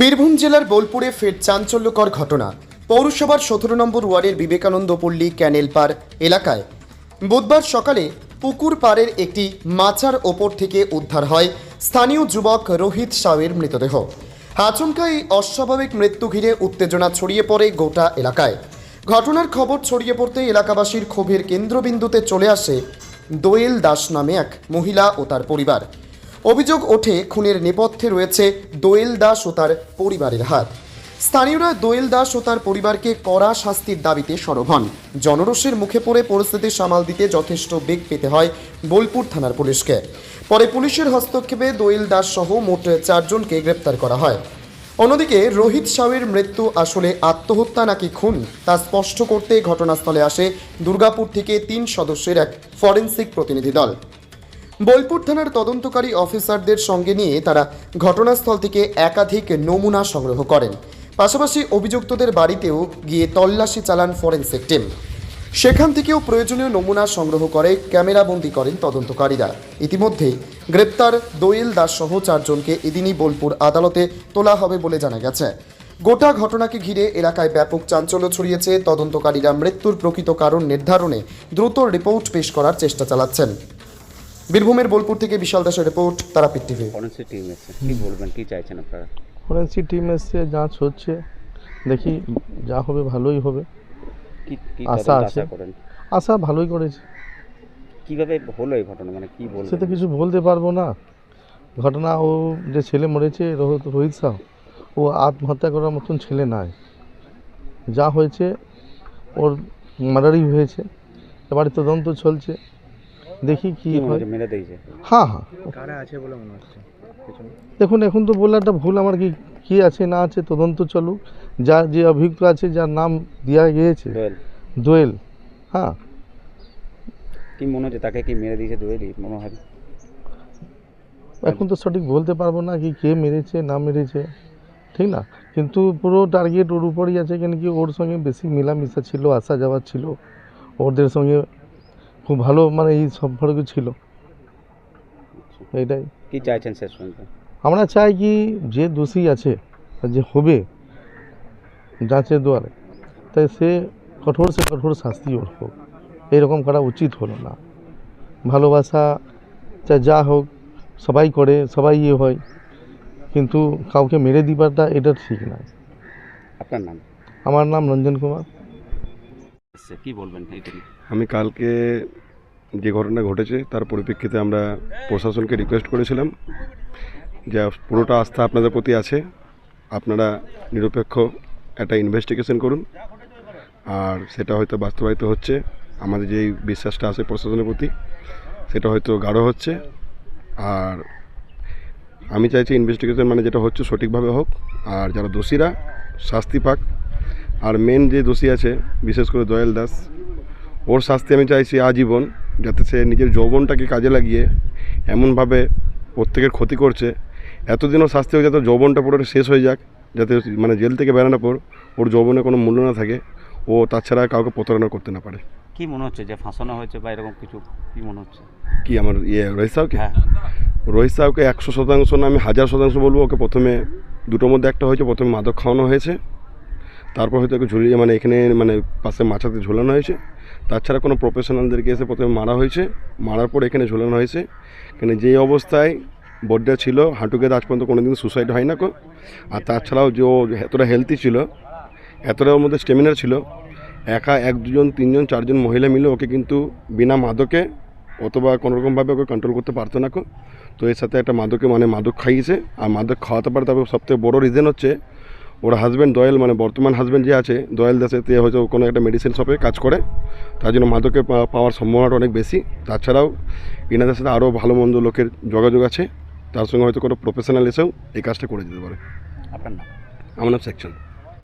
বীরভূম জেলার বোলপুরে ফের চাঞ্চল্যকর ঘটনা। পৌরসভার সতেরো নম্বর ওয়ার্ডের বিবেকানন্দ পল্লী ক্যানেল পার এলাকায়। বুধবার সকালে পুকুর পাড়ের একটি মাচার ওপর থেকে উদ্ধার হয় স্থানীয় যুবক রোহিত সাউয়ের মৃতদেহ। আচমকা এই অস্বাভাবিক মৃত্যু ঘিরে উত্তেজনা ছড়িয়ে পড়ে গোটা এলাকায়। ঘটনার খবর ছড়িয়ে পড়তে এলাকাবাসীর ক্ষোভের কেন্দ্রবিন্দুতে চলে আসে দোয়েল দাস নামে এক মহিলা ও তার পরিবার। অভিযোগ ওঠে খুনের নেপথ্যে রয়েছে দোয়েল দাস ও তার পরিবারের হাত। স্থানীয়রা দোয়েল দাস ও তার পরিবারকে কড়া শাস্তির দাবিতে সরব হন। জনরোষের মুখে পড়ে পরিস্থিতি সামাল দিতে যথেষ্ট বেগ পেতে হয় বোলপুর থানার পুলিশকে। পরে পুলিশের হস্তক্ষেপে দোয়েল দাস সহ মোট চারজনকে গ্রেপ্তার করা হয়। অন্যদিকে রোহিত সাউয়ের মৃত্যু আসলে আত্মহত্যা নাকি খুন, তা স্পষ্ট করতে ঘটনাস্থলে আসে দুর্গাপুর থেকে তিন সদস্যের এক ফরেন্সিক প্রতিনিধি দল। বোলপুর থানার তদন্তকারী অফিসারদের সঙ্গে নিয়ে তারা ঘটনাস্থল থেকে একাধিক নমুনা সংগ্রহ করেন। পাশাপাশি অভিযুক্তদের বাড়িতেও গিয়ে তল্লাশি চালান ফরেনসিক টিম। সেখান থেকেও প্রয়োজনীয় নমুনা সংগ্রহ করে ক্যামেরাবন্দি করেন তদন্তকারীরা। ইতিমধ্যেই গ্রেপ্তার দোয়েল দাস সহ চারজনকে এদিনই বোলপুর আদালতে তোলা হবে বলে জানা গেছে। গোটা ঘটনাকে ঘিরে এলাকায় ব্যাপক চাঞ্চল্য ছড়িয়েছে। তদন্তকারীরা মৃত্যুর প্রকৃত কারণ নির্ধারণে দ্রুত রিপোর্ট পেশ করার চেষ্টা চালাচ্ছেন। বীরভূমের বোলপুর থেকে বিশাল দাসের report Tarapith TV. Forensic team এসছে কি বলবেন কি চাইছেন আপনারা? ফরেন্সিক টিম এসছে যাঁচ হচ্ছে দেখি যা হবে ভালোই হবে। কি কি আশা তদন্ত আছে। আশা করেন? আশা ভালোই করেছে। কীভাবে হলো এই ঘটনা? মানে কি সে তো বলবেন কিছু বলতে পারব না। ঘটনা ও যে ছেলে মরেছে রোহিত রোহিত সাহ ও আত্মহত্যা করার মতন ছেলে নাই। যা হয়েছে ওর মার্ডারই হয়েছে। এবারে তদন্ত চলছে। দেখি কি হয়। মেরে দিয়েছে। হ্যাঁ হ্যাঁ। কারা আছে বলে মনে হচ্ছে? দেখুন এখন তো বলাটা ভুল আমার কি কি আছে না আছে তদন্ত চলুক। যার যে অভিযুক্ত আছে যার নাম দেওয়া গিয়েছে। দোয়েল। দোয়েল। হ্যাঁ। কি মনে হচ্ছে তাকে কি মেরে দিয়েছে দোয়েলই? মনে হয় এখন তো সঠিক বলতে পারব না কি কে মেরেছে না মেরেছে। ঠিক না? কিন্তু পুরো টার্গেট ওর উপরই আছে কেন কি ওর সঙ্গে বেশি মেলামেশা ছিল আসা যাওয়া ছিল। ওদের সঙ্গে খুব ভালো মানে এই সম্পর্ক ছিল। এইটাই। কি চাইছেন শেষ পর্যন্ত? আমরা চাই কি যে দোষী আছে আর যে হবে যাচের দ্বারে তাই সে কঠোর সে কঠোর শাস্তি ওর হোক। এইরকম করা উচিত হলো না। ভালোবাসা চা যা হোক সবাই করে সবাই ইয়ে হয়। কিন্তু কাউকে মেরে দিবারটা এটা ঠিক না আপনার নাম? আমার নাম রঞ্জন কুমার। আমি কালকে যে ঘটনা ঘটেছে তার পরিপ্রেক্ষিতে আমরা প্রশাসনকে রিকোয়েস্ট করেছিলাম যে পুরোটা আস্থা আপনাদের প্রতি আছে, আপনারা নিরপেক্ষ একটা ইনভেস্টিগেশন করুন। আর সেটা হয়তো বাস্তবায়িত হচ্ছে, আমাদের যেই বিশ্বাসটা আছে প্রশাসনের প্রতি, সেটা হয়তো গাঢ় হচ্ছে। আর আমি চাইছি ইনভেস্টিগেশন মানে যেটা হচ্ছে সঠিকভাবে হোক, আর যারা দোষীরা, শাস্তি পাক। আর মেন যে দোষী আছে বিশেষ করে দয়াল দাস ওর শাস্তি আমি চাইছি আজীবন যাতে সে নিজের যৌবনটাকে কাজে লাগিয়ে এমনভাবে প্রত্যেকের ক্ষতি করছে। এতদিনও শাস্তি হয়ে যাতে যৌবনটা পুরোটা শেষ হয়ে যাক যাতে মানে জেল থেকে বেরানোর পর ওর যৌবনে কোনো মূল্য না থাকে ও তাছাড়া কাউকে প্রতারণা করতে না পারে। কি মনে হচ্ছে? যে ফাঁসানো হয়েছে বা এরকম কিছু কি মনে হচ্ছে? কি আমার ইয়ে রোহিত সাউকে হ্যাঁ। রোহিত সাউকে একশো শতাংশ না আমি হাজার শতাংশ বলব ওকে প্রথমে দুটোর মধ্যে একটা হয়েছে প্রথমে মাদক খাওয়ানো হয়েছে। তারপর হয়তো ওকে ঝুলিয়ে মানে এখানে মানে পাশে মাছাতে ঝোলানো হয়েছে। তাছাড়া কোনো প্রফেশনালদেরকে এসে প্রথমে মারা হয়েছে। মারার পর এখানে ঝোলানো হয়েছে। এখানে যেই অবস্থায় বডিটা ছিল, হাঁটুকে আজ পর্যন্ত কোনো দিন সুসাইড হয় না কো। আর তাছাড়াও যে ও এতটা হেলদি ছিল, এতটা ওর মধ্যে স্টেমিনার ছিল, একা এক দুজন, তিনজন, চারজন মহিলা মিলে ওকে কিন্তু বিনা মাদকে অথবা কোনোরকমভাবে ওকে কন্ট্রোল করতে পারতো না কো। তো এর সাথে একটা মাদকে মানে মাদক খাইয়েছে। আর মাদক খাওয়াতে পারে তবে সবথেকে বড় রিজন হচ্ছে ওর হাজব্যান্ড দয়াল মানে বর্তমান হাজব্যান্ড যে আছে দয়াল দাসে তে হয়তো কোনো একটা মেডিসিন শপে কাজ করে। তার জন্য মাদকে পাওয়ার সম্ভাবনাটা অনেক বেশি। তাছাড়াও ইনাদের সাথে আরও ভালো মন্দ লোকের যোগাযোগ আছে। তার সঙ্গে হয়তো কোনো প্রফেশনাল এসেও এই কাজটা করে দিতে পারে। আপনার নাম? আমার নাম সেকশন